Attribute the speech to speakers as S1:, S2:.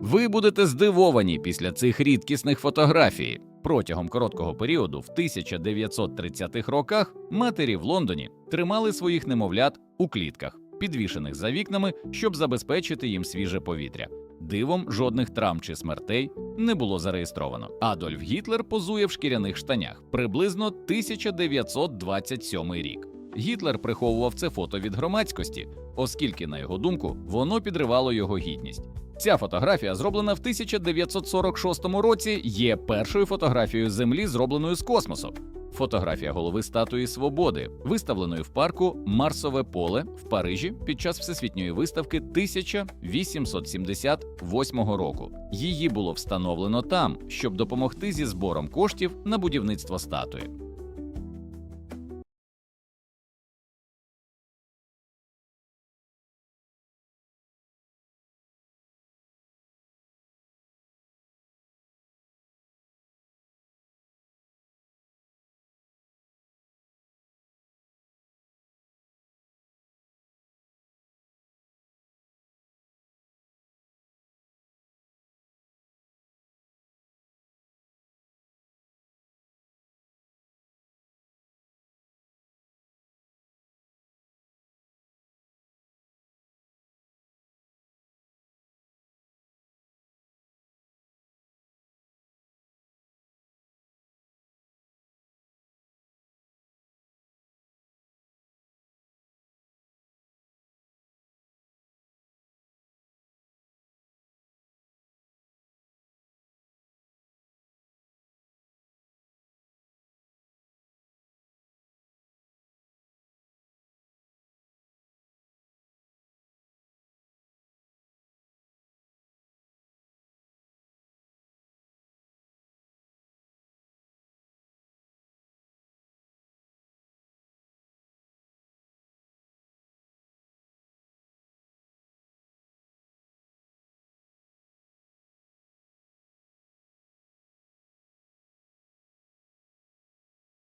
S1: Ви будете здивовані після цих рідкісних фотографій. Протягом короткого періоду, в 1930-х роках, матері в Лондоні тримали своїх немовлят у клітках, підвішених за вікнами, щоб забезпечити їм свіже повітря. Дивом жодних травм чи смертей не було зареєстровано. Адольф Гітлер позує в шкіряних штанях приблизно 1927 рік. Гітлер приховував це фото від громадськості, оскільки, на його думку, воно підривало його гідність. Ця фотографія, зроблена в 1946 році, є першою фотографією Землі, зробленою з космосу. Фотографія голови статуї свободи, виставленої в парку Марсове поле в Парижі під час всесвітньої виставки 1878 року. Її було встановлено там, щоб допомогти зі збором коштів на будівництво статуї.